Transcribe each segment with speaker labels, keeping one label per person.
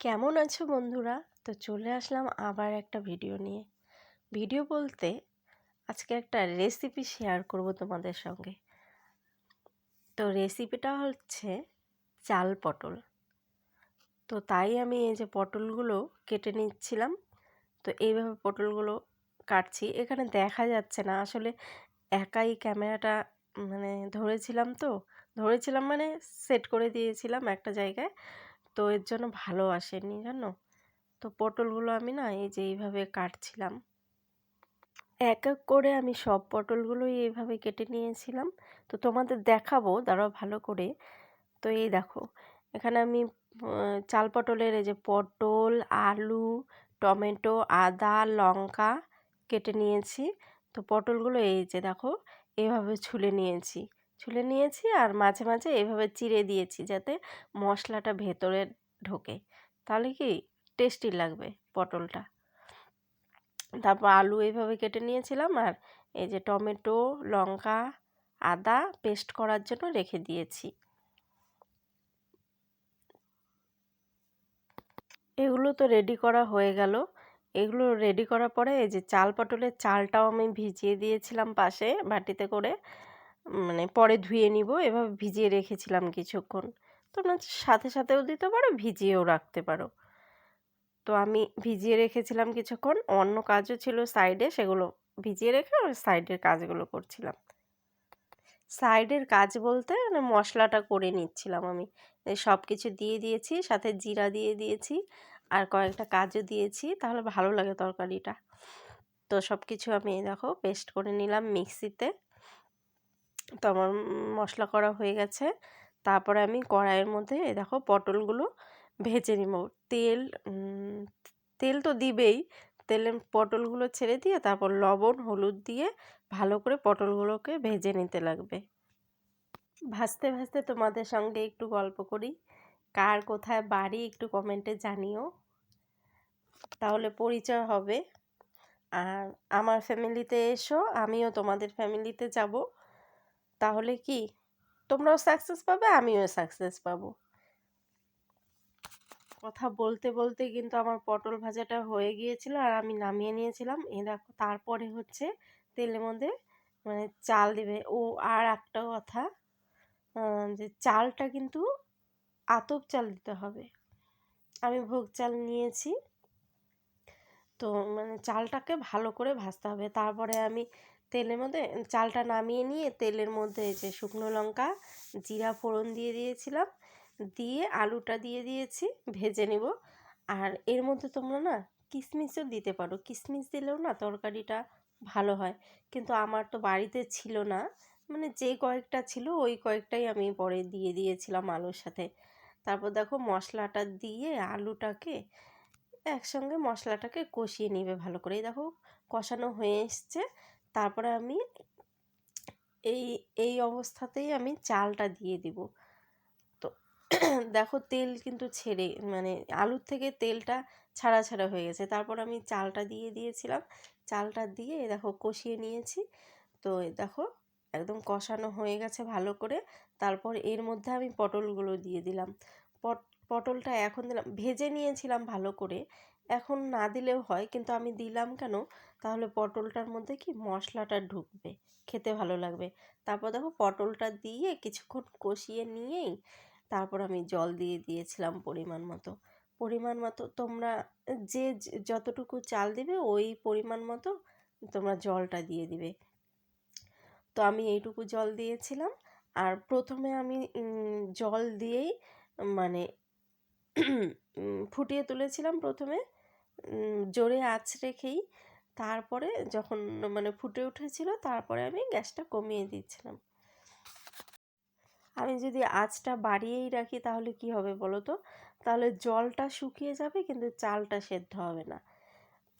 Speaker 1: কেমন আছো বন্ধুরা? তো চলে আসলাম আবার একটা ভিডিও নিয়ে। ভিডিও বলতে আজকে একটা রেসিপি শেয়ার করব তোমাদের সঙ্গে। তো রেসিপিটা হচ্ছে চাল পটল। তো তাই আমি এই যে পটলগুলো কেটে নিচ্ছিলাম, তো এইভাবে পটলগুলো কাটছি। এখানে দেখা যাচ্ছে না, আসলে একাই ক্যামেরাটা মানে ধরেছিলাম তো, ধরেছিলাম মানে সেট করে দিয়েছিলাম একটা জায়গায়। তো এর জন্য ভালো আসেনি, জানো? তো পটলগুলো আমি না এই যে এইভাবে কাটছিলাম। এক এক করে আমি সব পটলগুলোই এইভাবে কেটে নিয়েছিলাম। তো তোমাদের দেখাবো, দাঁড়াও ভালো করে। তো এই দেখো, এখানে আমি চাল পটলের এই যে পটল, আলু, টমেটো, আদা, লঙ্কা কেটে নিয়েছি। তো পটলগুলো এই যে দেখো, এভাবে ছুলে নিয়েছি। ছুলে নিয়েছি আর মাঝে মাঝে এভাবে চিড়ে দিয়েছি যাতে মশলাটা ভেতরে ঢোকে। তাহলে কি টেস্টি লাগবে পটলটা? তারপর আলু এইভাবে কেটে নিয়েছিলাম আর এই যে টমেটো, লঙ্কা, আদা পেস্ট করার জন্য রেখে দিয়েছি। এগুলো তো রেডি করা হয়ে গেল। এগুলো রেডি করার পরে এই যে চাল পটলের চালটাও আমি ভিজিয়ে দিয়েছিলাম পাশে বাটিতে করে। মানে পরে ধুয়ে নিব। এভাবে ভিজিয়ে রেখেছিলাম কিছুক্ষণ। তোমরা সাথে সাথেও দিতে পারো, ভিজিয়েও রাখতে পারো। তো আমি ভিজিয়ে রেখেছিলাম কিছুক্ষণ। অন্য কাজও ছিল সাইডে, সেগুলো ভিজিয়ে রেখে সাইডের কাজগুলো করছিলাম। সাইডের কাজ বলতে মানে মশলাটা করে নিচ্ছিলাম আমি। সব কিছু দিয়ে দিয়েছি, সাথে জিরা দিয়ে দিয়েছি, আর কয়েকটা কাজও দিয়েছি, তাহলে ভালো লাগে তরকারিটা। তো সব কিছু আমি দেখো পেস্ট করে নিলাম মিক্সিতে। তো আমার মশলা করা হয়ে গেছে। তারপরে আমি কড়াইয়ের মধ্যে দেখো পটলগুলো ভেজে নিব। তেল তেল তো দিবেই। তেলে পটলগুলো ছেড়ে দিয়ে তারপর লবণ, হলুদ দিয়ে ভালো করে পটলগুলোকে ভেজে নিতে লাগবে। ভাজতে ভাজতে তোমাদের সঙ্গে একটু গল্প করি। কার কোথায় বাড়ি একটু কমেন্টে জানিও। তাহলে পরিচয় হবে। আর আমার ফ্যামিলিতে এসো, আমিও তোমাদের ফ্যামিলিতে যাব। তাহলে কি? তোমরাও সাকসেস পাবে, আমিও সাকসেস পাবো। কথা বলতে বলতে কিন্তু আমার পটল ভাজাটা হয়ে গিয়েছিল আর আমি নামিয়ে নিয়েছিলাম। এ দেখো, তারপরে হচ্ছে তেলের মধ্যে মানে চাল দেবে। ও আর একটা কথা যে চালটা কিন্তু আতপ চাল দিতে হবে। আমি ভোগ চাল নিয়েছি। তো মানে চালটাকে ভালো করে ভাজতে হবে। তারপরে আমি তেলের মধ্যে, চালটা নামিয়ে নিয়ে তেলের মধ্যে যে শুকনো লঙ্কা, জিরা ফোড়ন দিয়ে দিয়েছিলাম, দিয়ে আলুটা দিয়ে দিয়েছি, ভেজে নেব। আর এর মধ্যে তোমরা না কিশমিশও দিতে পারো। কিশমিশ দিলেও না তরকারিটা ভালো হয়। কিন্তু আমার তো বাড়িতে ছিল না মানে যে কয়েকটা ছিল ওই কয়েকটাই আমি পরে দিয়ে দিয়েছিলাম আলুর সাথে। তারপর দেখো মশলাটা দিয়ে আলুটাকে একসঙ্গে মশলাটাকে কষিয়ে নিবে ভালো করে। দেখো কষানো হয়ে এসছে। তারপরে আমি এই এই অবস্থাতেই আমি চালটা দিয়ে দিব। তো দেখো তেল কিন্তু ছেড়ে মানে আলুর থেকে তেলটা ছাড়া ছাড়া হয়ে গেছে। তারপর আমি চালটা দিয়ে দিয়েছিলাম। চালটা দিয়ে দেখো কষিয়ে নিয়েছি। তো দেখো একদম কষানো হয়ে গেছে ভালো করে। তারপর এর মধ্যে আমি পটলগুলো দিয়ে দিলাম। পট, পটলটা এখন দিলাম, ভেজে নিয়েছিলাম ভালো করে। এখন না দিলেও হয়, কিন্তু আমি দিলাম কেন? তাহলে পটলটার মধ্যে কি মশলাটা ঢুকবে? খেতে ভালো লাগবে। তারপর দেখো পটলটা দিয়ে কিছুক্ষণ কষিয়ে নিয়েই তারপর আমি জল দিয়ে দিয়েছিলাম পরিমাণ মতো। পরিমাণ মতো তোমরা যে যতটুকু চাল দিবে ওই পরিমাণ মতো তোমরা জলটা দিয়ে দিবে। তো আমি এইটুকু জল দিয়েছিলাম। আর প্রথমে আমি জল দিয়েই মানে ফুটিয়ে তুলেছিলাম প্রথমে। জোরে আঁচ রেখেই তারপরে যখন মানে ফুটে উঠেছিল, তারপরে আমি গ্যাসটা কমিয়ে দিচ্ছিলাম। আমি যদি আঁচটা বাড়িয়েই রাখি তাহলে কি হবে বলো তো? তাহলে জলটা শুকিয়ে যাবে কিন্তু চালটা সেদ্ধ হবে না।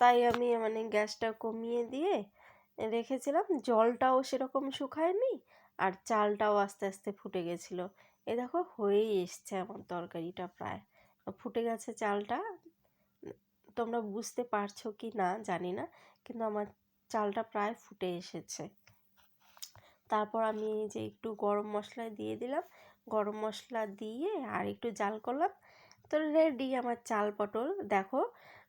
Speaker 1: তাই আমি মানে গ্যাসটা কমিয়ে দিয়ে রেখেছিলাম। জলটাও সেরকম শুকায়নি আর চালটাও আস্তে আস্তে ফুটে গেছিল। এ দেখো হয়েই এসছে আমার তরকারিটা প্রায়। ফুটে গেছে চালটা। তোমরা বুঝতে পারছ কি না জানি না, কিন্তু আমার চালটা প্রায় ফুটে এসেছে। তারপর আমি যে একটু গরম মশলা দিয়ে দিলাম। গরম মশলা দিয়ে আর একটু জাল করলাম। তো রেডি আমার চাল পটল। দেখো,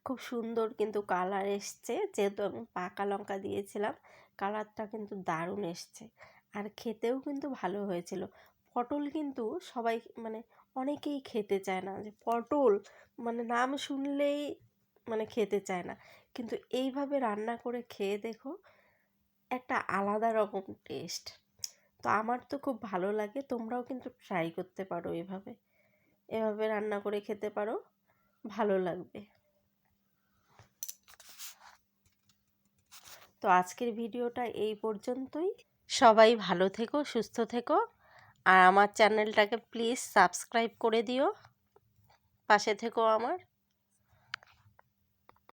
Speaker 1: খুব সুন্দর কিন্তু কালার এসছে। যেহেতু আমি পাকা লঙ্কা দিয়েছিলাম কালারটা কিন্তু দারুণ এসছে। আর খেতেও কিন্তু ভালো হয়েছিল। পটল কিন্তু সবাই মানে অনেকেই খেতে চায় না। যে পটল মানে নাম শুনলেই মানে খেতে চায় না। কিন্তু এইভাবে রান্না করে খেয়ে দেখো, একটা আলাদা রকম টেস্ট তো আমার তো খুব ভালো লাগে, তোমরাও কিন্তু ট্রাই করতে পারো এভাবে। এভাবে রান্না করে খেতে পারো, ভালো লাগবে। তো আজকের ভিডিওটা এই পর্যন্তই। সবাই ভালো থেকো, সুস্থ থেকো। আর আমার চ্যানেলটাকে প্লিজ সাবস্ক্রাইব করে দিও। পাশে থেকো আমার।